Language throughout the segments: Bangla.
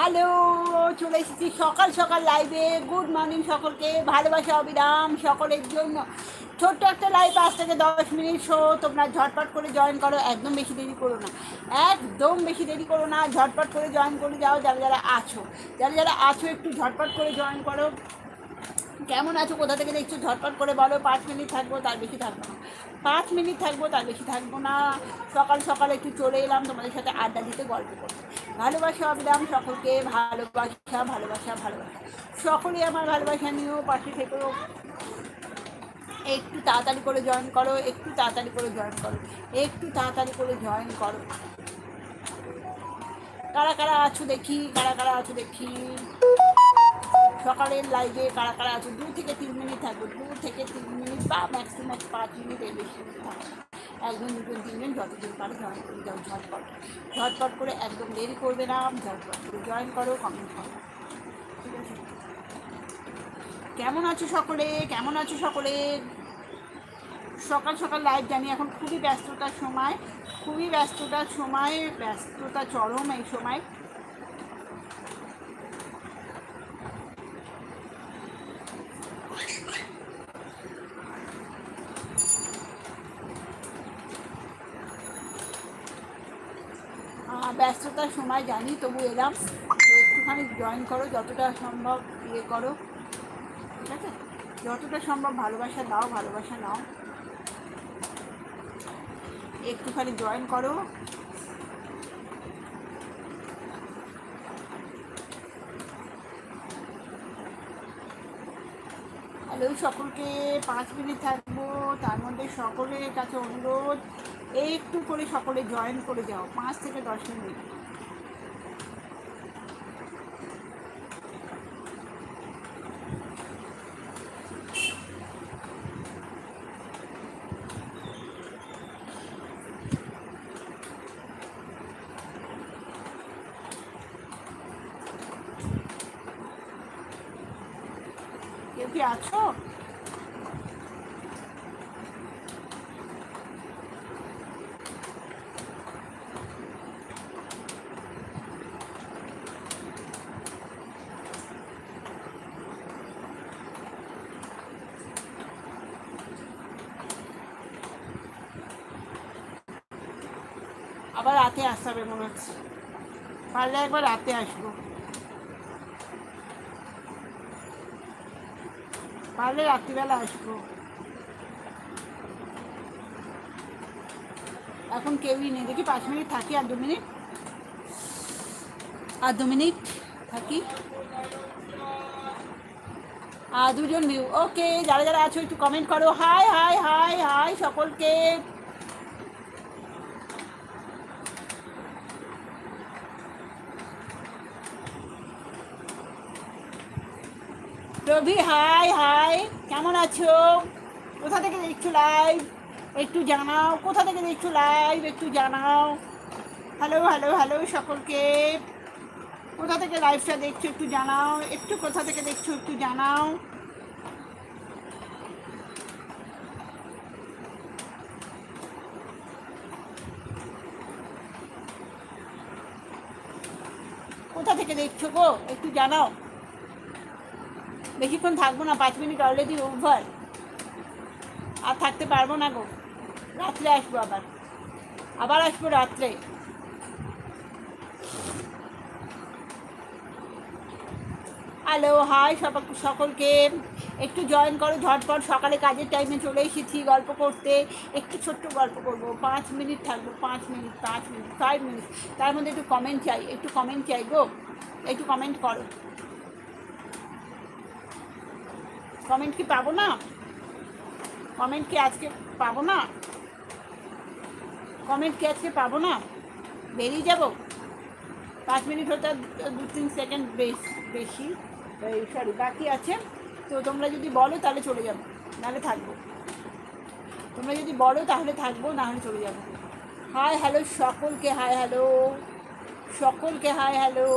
হ্যালো, চলে এসেছি সকাল সকাল লাইভে গুড মর্নিং সকলকে। ভালোবাসা, অবিরাম সকলের জন্য। ছোট্ট একটা লাইভ আজ থেকে দশ মিনিট শো তোমরা ঝটপট করে জয়েন করো, একদম বেশি দেরি করো না। একদম বেশি দেরি করো না, ঝটপট করে জয়েন করে যাও। যারা যারা আছো, যারা যারা আছো, একটু ঝটপট করে জয়েন করো। কেমন আছো, কোথা থেকে দেখছ? ঝটপট করে বলো, পাঁচ মিনিট থাকব, তার বেশি থাকব না। পাঁচ মিনিট থাকব, তার বেশি থাকব না। সকাল সকাল একটু চলে এলাম, তোমাদের সাথে আড্ডা দিতে, গল্প করতে। ভালোবাসা, অবিরাম, সকলকে ভালোবাসা ভালোবাসা ভালোবাসা। সকলেই আমার ভালোবাসা নিয়েও পাশে থেকেও একটু তাড়াতাড়ি করে জয়েন করো, একটু তাড়াতাড়ি করে জয়েন করো, একটু তাড়াতাড়ি করে জয়েন করো। কারা কারা আছো দেখি, কারা কারা আছো দেখি। সকালের লাইভে কারা কারা আছে? দু থেকে তিন মিনিট থাকবে দু থেকে তিন মিনিট বা ম্যাক্সিমাম পাঁচ মিনিট এর বেশি। একজন, দুজন, তিনজন যতদিন পারে জয়েন করে যাও ঝটপট। ঝটপট করে একদম দেরি করবে না, ঝটপট করে জয়েন করো কমেন্ট করো। ঠিক আছে? কেমন আছো সকলে? কেমন আছো সকলে? সকাল সকাল লাইভ জানি, এখন খুবই ব্যস্ততার সময়। খুবই ব্যস্ততার সময়, ব্যস্ততা চরম এই সময়। ব্যস্ততার সময় জানি, তবু এলাম। একটুখানি জয়েন করো, যতটা সম্ভব ইয়ে করো। ঠিক আছে? যতটা সম্ভব ভালোবাসা দাও, ভালোবাসা নাও। একটুখানি জয়েন করো। হ্যালো সকলকে, পাঁচ মিনিট থাকব তার মধ্যে সকলের কাছে অনুরোধ, একটু করে সকলে জয়েন করে যাও, পাঁচ থেকে দশ মিনিট। কেউ কি আছো? আবার রাতে আসতে হবে মনে হচ্ছে। পারলে একবার রাতে আসব। পারলে রাত্রিবেলা আসব। এখন কেউই নেই। দেখি পাঁচ মিনিট থাকি আর দু মিনিট। আর দু মিনিট থাকি। আর দুজন ভিউ ওকে, যারা যারা আছো একটু কমেন্ট করো। হাই হাই হাই হাই সকলকে। Rabi, hi hi. কেমন আছো? কোথা থেকে দেখছ লাইভ একটু জানাও। কোথা থেকে দেখছ লাইভ একটু জানাও। হ্যালো হ্যালো হ্যালো সকলকে। কোথা থেকে লাইভটা দেখছ একটু জানাও। একটু কোথা থেকে দেখছ একটু জানাও। কোথা থেকে দেখছ গো? একটু জানাও। বেশিক্ষণ থাকব না, পাঁচ মিনিট অলরেডি ওভার আর থাকতে পারব না গো। রাত্রে আসব আবার। আবার আসব রাত্রে। হ্যালো হাই সব সকলকে। একটু জয়েন করো, ঝটপট। সকালে কাজের টাইমে চলে এসেছি গল্প করতে। একটু ছোট্ট গল্প করব। পাঁচ মিনিট থাকব, পাঁচ মিনিট পাঁচ মিনিট ফাইভ মিনিট তার মধ্যে একটু কমেন্ট চাই, একটু কমেন্ট চাই গো। একটু কমেন্ট করো। কমেন্ট কি পাবো না? কমেন্ট কি আজকে পাবো না? কমেন্ট কি আজকে পাবো না? বেরিয়ে যাব। পাঁচ মিনিট হতে দু তিন সেকেন্ড বেশ, বেশি। সরি বাকি আছে। তো তোমরা যদি বলো তাহলে চলে যাব। নাহলে থাকব। তোমরা যদি বলো তাহলে থাকব, নাহলে চলে যাব। হাই হ্যালো সকলকে হাই হ্যালো সকলকে হাই হ্যালো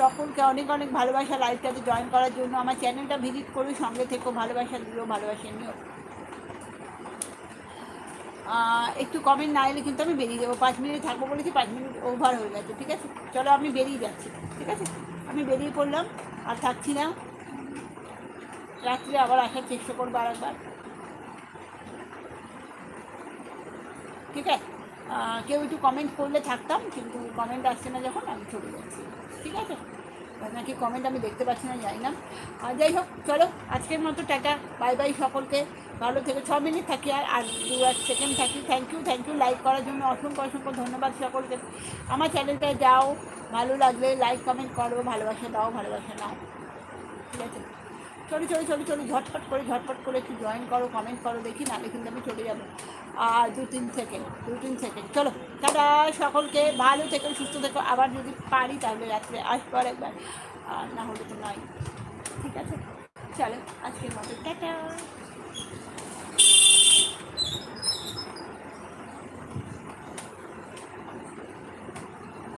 সকলকে অনেক অনেক ভালোবাসা লাইভটাতে জয়েন করার জন্য। আমার চ্যানেলটা ভিজিট করো, সঙ্গে থেকেও ভালোবাসা দিও ভালোবাসা নিও। একটু কমেন্ট না এলে কিন্তু আমি বেরিয়ে যাব। পাঁচ মিনিট থাকব বলেছি, পাঁচ মিনিট ওভার হয়ে গেছে, ঠিক আছে? চলো, আমি বেরিয়ে যাচ্ছি, ঠিক আছে? আমি বেরিয়ে পড়লাম, আর থাকছি না। রাত্রে আবার আসার চেষ্টা করব আর একবার ঠিক আছে? কেউ একটু কমেন্ট করলে থাকতাম, কিন্তু কমেন্ট আসছে না যখন, আমি চলে যাচ্ছি ঠিক আছে? নাকি কমেন্ট আমি দেখতে পাচ্ছি না, জানি না। আর যাই হোক, চলো, আজকের মতো টাটা। বাই বাই সকলকে। ভালো থেকে। ছ মিনিট থাকি আর আর দু এক সেকেন্ড থাকি। Thank you thank you like করার জন্য অসংখ্য অসংখ্য ধন্যবাদ সকলকে। আমার চ্যানেলটায় যাও, ভালো লাগলে লাইক কমেন্ট করো, ভালোবাসা দাও, ভালোবাসা নাও। চলো চলো চলো চলো, ঝটপট করে ঝটপট করে একটু জয়েন করো কমেন্ট করো, দেখি নাহলে কিন্তু আমি চলে যাব। আর দু তিন সেকেন্ড দু তিন সেকেন্ড চলো, টাটা, সকলকে ভালো থেকো, সুস্থ থেকো। আবার যদি পারি তাহলে রাত্রে আসব আর একবার আর না হলে তো নয় ঠিক আছে? চলো, আজকের মতো, টাটা।